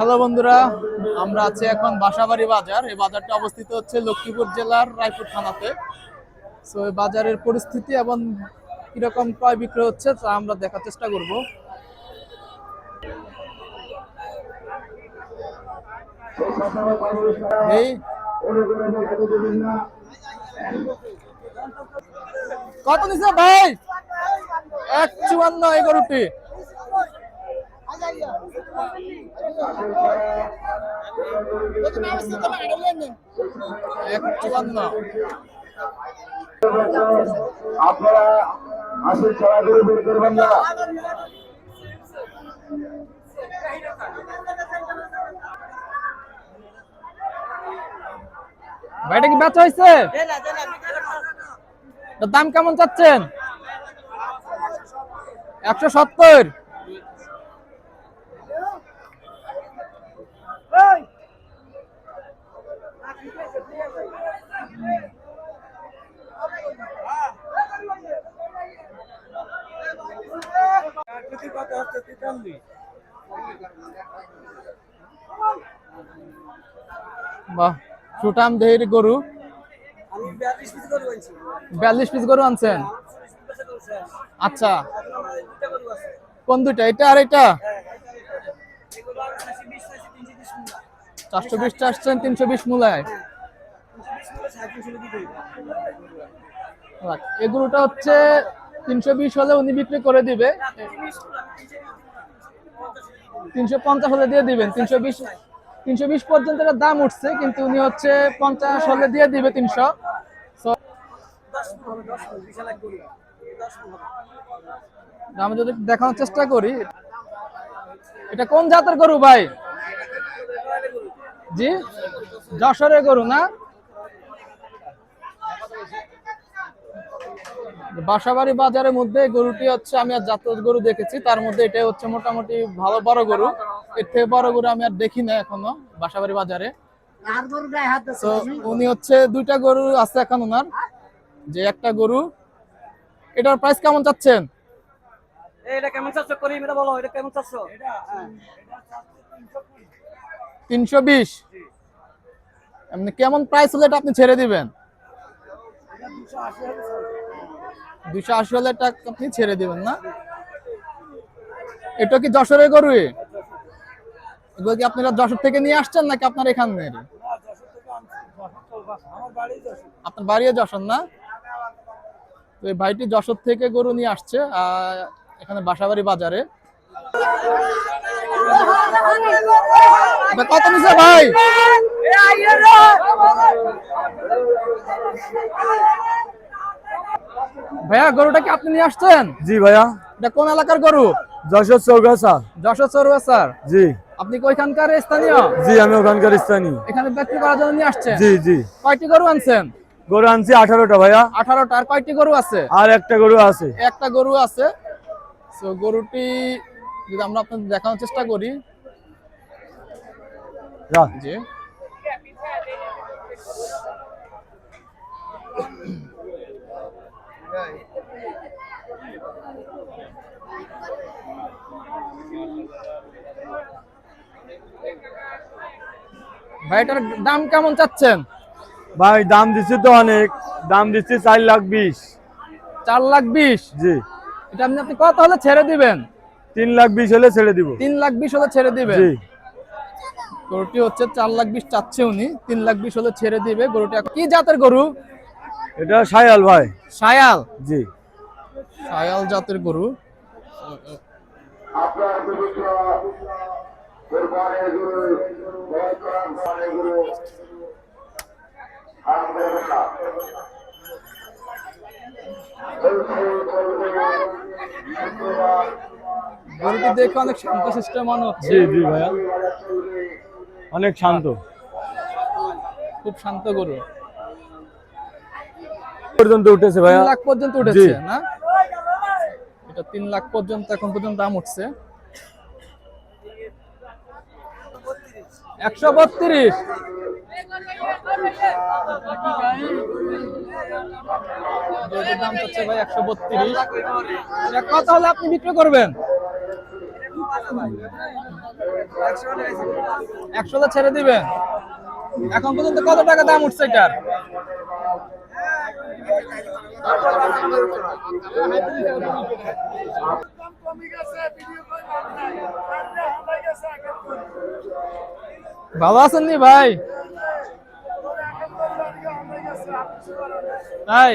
Hello বন্ধুরা, আমরা আছি এখন বাসাবাড়ি বাজার। এই বাজারটা অবস্থিত হচ্ছে লক্ষ্মীপুর জেলার রায়পুর থানাতে। সো এই বাজারের পরিস্থিতি এবং কীরকম ক্রয় বিক্রয় হচ্ছে তা আমরা দেখার চেষ্টা করব। এই। কত নিছে ভাই? এক চুয়ান্ন এই আপনারা আসুন খেলাধুলো বের করবেন না। ভাইটা কি বেচা হয়েছে দাম কেমন চাচ্ছেন? একশো সত্তর। বাহ সুটাম দেহের গরু। বিয়াল্লিশ পিস গরু আনছেন? আচ্ছা। গরু আছে। কোন দুইটা? এটা আর এটা? মুলা। চারশো বিশটা আসছেন তিনশো বিশ মূলায়? এই গরুটা হচ্ছে তিনশো বিশ হলে উনি বিক্রি করে দিবে। তিনশো পঞ্চাশ হলে দিয়ে দিবেন তিনশো বিশ তিনশো বিশ পর্যন্ত এটার দাম উঠছে, কিন্তু উনি হচ্ছে পঞ্চাশ হলে দিয়ে দিবে তিনশো। আমি যদি দেখানোর চেষ্টা করি, এটা কোন জাতের গরু ভাই? জি, যশোরের গরু না? বাসাবাড়ি বাজারের মধ্যে গরুটি হচ্ছে আমি আর জাত গরু দেখেছি তার মধ্যে এটা হচ্ছে মোটামুটি ভালো বড় গরু। এর থেকে বড় গরু আমি আর দেখি না এখনও বাসাবাড়ি বাজারে। আর গরু গায়ে হাত তো উনি হচ্ছে দুইটা গরু আছে এখন ওনার যে একটা গরু। এটার প্রাইস কেমন চাচ্ছেন? এটা কেমন চারশো করি এটা বলো এটা কেমন চারশো তিনশো বিশ। এমনি কেমন প্রাইস হলে এটা আপনি ছেড়ে দিবেন? দুশো আশি হলে এটা আপনি ছেড়ে দিবেন না? এটা কি যশোরের গরু? এগুলো কি আপনারা যশোর থেকে নিয়ে আসছেন নাকি আপনার এখানের আপনার বাড়িও যশোর না? তো এই ভাইটি যশোর থেকে গরু নিয়ে আসছে এখানে বাসাবাড়ি বাজারে। কত নিছে ভাই? ভাইয়া গরুটা কি আপনি নিয়ে আসছেন? জি ভাইয়া। এটা কোন এলাকার গরু? যশোর চৌগাছা। যশোর স্যার জি। আপনি কি ওইখানকার স্থানীয়? জি আমি ওখানকার স্থানীয়। এখানে বিক্রি করার জন্য নিয়ে আসছেন? জি জি। কয়টি গরু আনছেন? গরু আনছি আঠারোটা ভাইয়া। আঠারোটা। আর কয়টি গরু আছে? আর একটা গরু আছে। একটা গরু আছে। তো গরুটি যদি আমরা আপনাদের দেখানোর চেষ্টা করি। যা। দাম কেমন চাচ্ছেন? ভাই দাম দিচ্ছি তো অনেক। দাম দিচ্ছি চার লাখ বিশ। চার লাখ বিশ? জি। এটা আপনি আপনি কত হলে ছেড়ে দিবেন? তিন লাখ বিশ হলে ছেড়ে দিব। তিন লাখ বিশ হলে ছেড়ে দিবেন? জি। গরুটি হচ্ছে চার লাখ বিশ চাচ্ছে উনি। তিন লাখ বিশ হলে ছেড়ে দিবে গরুটি। কি জাতের গরু? এটা সায়াল ভাই। সায়াল জি। সায়াল জাতের গরু। গরুটি দেখে অনেক শান্ত সিস্টেম মনে হচ্ছে। জি জি ভাইয়া। অনেক শান্ত। খুব শান্ত গরু। পর্যন্ত উঠেছে ভাইয়া। লাখ পর্যন্ত উঠেছে না? এটা তিন লাখ পর্যন্ত এখন পর্যন্ত দাম উঠছে। একশো বত্রিশ। দাম হচ্ছে ভাই একশো বত্রিশ। কত হলে আপনি বিক্রি করবেন। একশো ছেড়ে দিবেন। এখন পর্যন্ত কত টাকা দাম উঠছে এটার? ভালো আছেন নি ভাই? তাই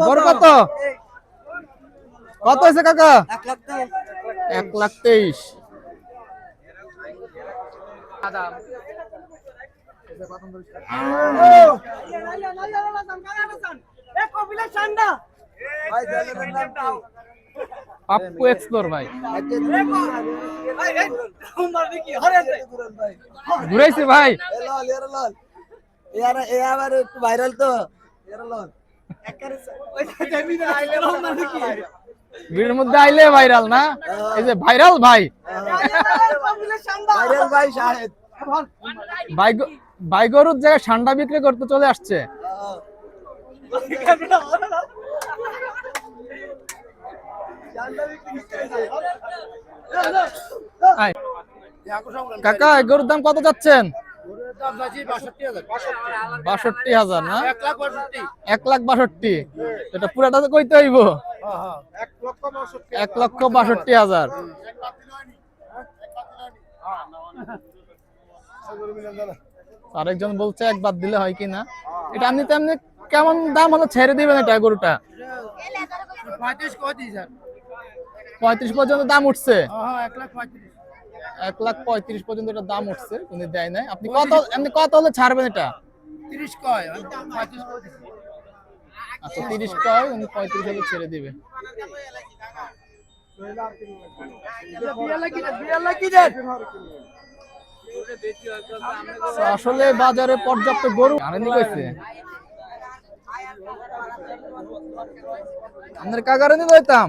গরু কত? কত হয়েছে কাকা? এক লাখ তেইশ। পাপ্পু এক্সপ্লোর ভাই। ঘুরাইছি ভাই। এ আবার একটু ভাইরাল তো। মানে ভিড়ের মধ্যে আইলে ভাইরাল না? এই যে ভাইরাল ভাই। ভাইরাল ভাই শাহেদ। ভাই ভাই গরুর জায়গায় ঠান্ডা বিক্রি করতে চলে আসছে। কাকা এই গরুর দাম কত যাচ্ছেন? বাষট্টি হাজার না? এক লাখ বাষট্টি। এটা পুরাটা তো কইতে হইব। এক লক্ষ বাষট্টি হাজার। আরেকজন বলছে একবার দিলে হয় কি না? এটা আপনি তেমনি কেমন দাম হলে ছেড়ে দিবেন এটা গরুটা? পঁয়ত্রিশ পর্যন্ত দাম উঠছে। এক লাখ পঁয়ত্রিশ। পর্যন্ত এটা দাম উঠছে উনি দেয় নাই। আপনি কত এমনি কত হলে ছাড়বেন এটা? আচ্ছা তিরিশ কয় উনি পঁয়ত্রিশ হলে ছেড়ে দিবে। আসলে বাজারে পর্যাপ্ত গরু আনেনি কইছে? আপনার কাকারে নিয়ে যাইতাম।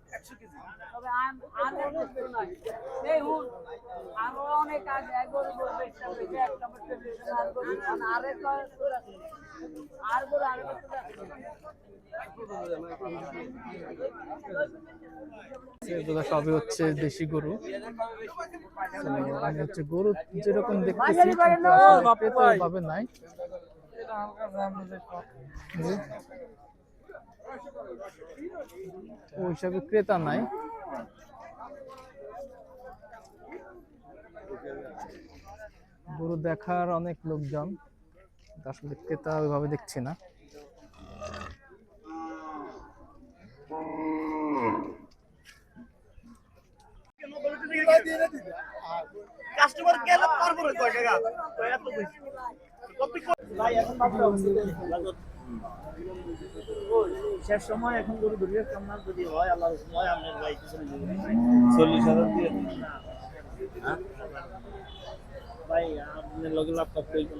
ওই বলি 100 কেজি তবে আমের বস্তু নয়। এই আরও অনেক আগে এক গরু গরু বেচতাম, বেচে এক নম্বর টেলিভিশন আর গরু, এখন আরেক গরু গরু আছে। আর গরু আরেক বছর আছে। এগুলো সবই হচ্ছে দেশি গরু হচ্ছে গরু যেরকম দেখতেছি ক্রেতা ওইভাবে নাই ওই হিসাবে ক্রেতা নাই। গরু দেখার অনেক লোকজন আসলে ক্রেতা ওইভাবে দেখছি না। কাস্টমার গেলে না কয় টাকা? এত বেশি। শেষ সময় এখন গরু ধরিয়ে কান্না যদি হয় আল্লাহ সময় আপনার ভাই কিছু চল্লিশ হাজার দিয়ে। হ্যাঁ? ভাই আপনার লগে ল্যাপটপ কই কোন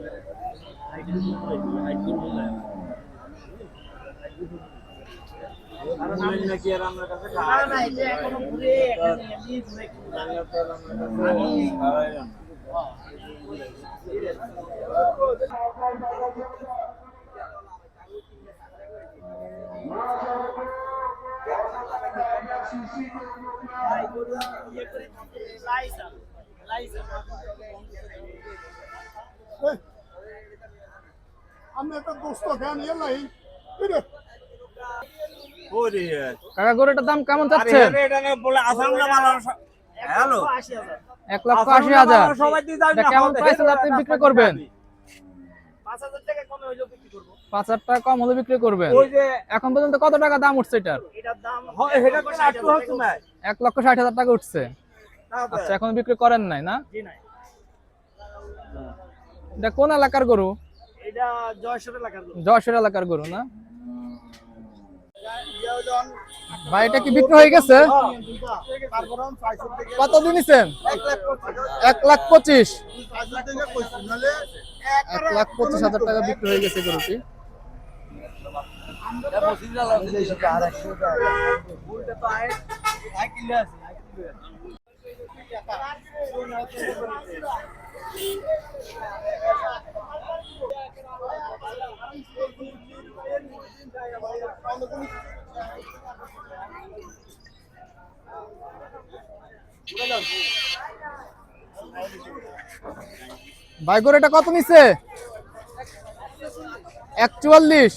আমি একটা দোস্ত ফ্যান এলাই ওরে। কাকা গরুটার দাম কেমন এক লক্ষ আশি হাজার। কেমন প্রাইস আপনি বিক্রি করবেন? পাঁচ হাজার টাকা কমে হইলেও বিক্রি করব। পাঁচ হাজার টাকা কম হলে বিক্রি করবেন? ওই যে এখন পর্যন্ত কত টাকা দাম উঠছে এটার? এটার দাম এটা কোনো হচ্ছে না এক লক্ষ ষাট হাজার টাকা উঠছে? আচ্ছা এখন বিক্রি করেন নাই না? জি নাই। এটা কোন এলাকার গরু? এটা জয়সর এলাকার গরু। না? ভাই এটা কি বিক্রি হয়ে গেছে? কত দিয়েছেন? এক লাখ পঁচিশ। এক লাখ পঁচিশ হাজার টাকা বিক্রি হয়ে গেছে গরুটি। ভাই গরু এটা কত নিছে? একচুয়াল্লিশ।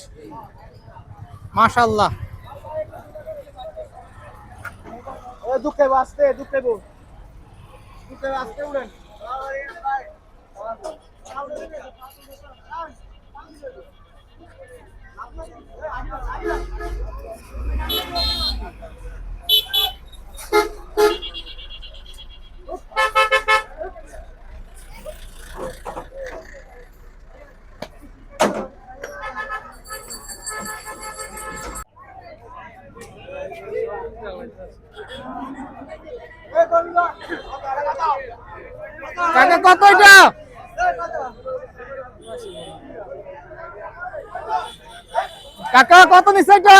মাশাল্লাহ দুঃখে কাকা কাকা কত নিছে এটা?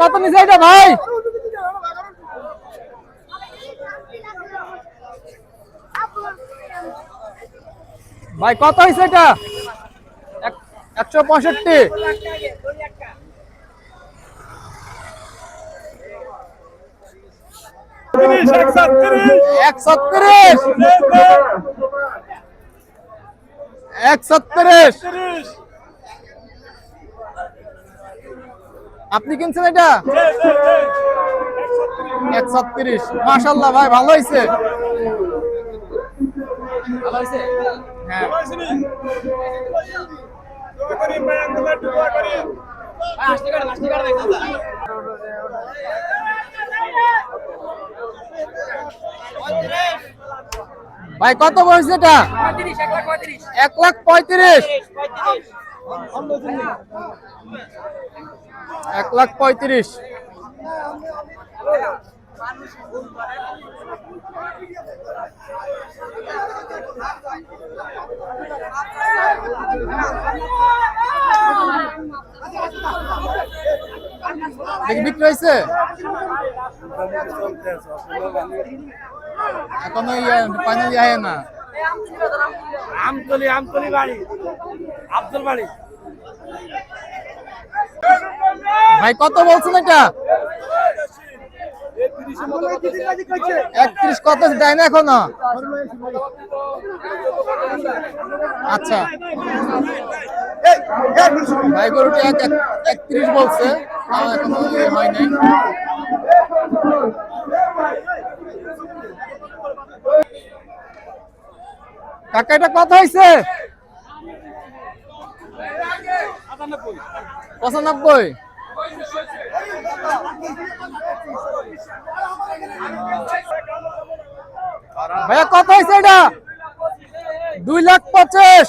কত নিছে এটা ভাই? ভাই কত হয়েছে এটা? এক- একশো পঁয়ষট্টি। আপনি কিনছেন এটা? একশো তিরিশ মাসাল্লাহ ভাই ভালো হয়েছে ভালো হয়েছে হ্যাঁ। ভাই কত বয়স এটা? এক লাখ পঁয়ত্রিশ। এক লাখ পঁয়ত্রিশ। দেখি বিক্রি হয়েছে? এখনও ফাইনালি আয় না। আমতলি আমতলি বাড়ি। আব্দুল বাড়ি। ভাই কত বলছেন এটা? একত্রিশ কত দেয় না এখনও? আচ্ছা। ভাই গরুটি এক এক- একত্রিশ বলছে। তাও এখনও হয় নাই কাকা এটা কত হয়েছে পঁচানব্বই। ভাইয়া কত হয়েছে এটা? দুই লাখ পঁচিশ।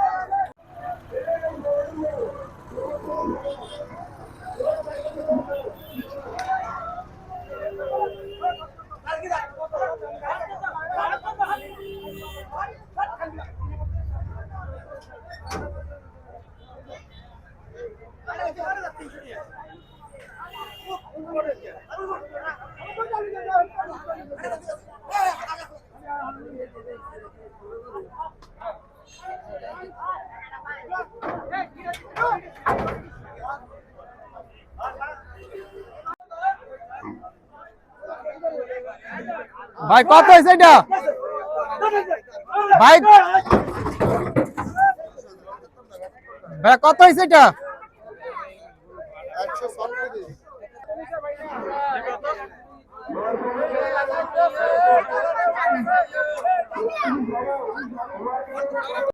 ভাই কত হয়েছে এটা? ভাই ভাই কত হয়েছে এটা?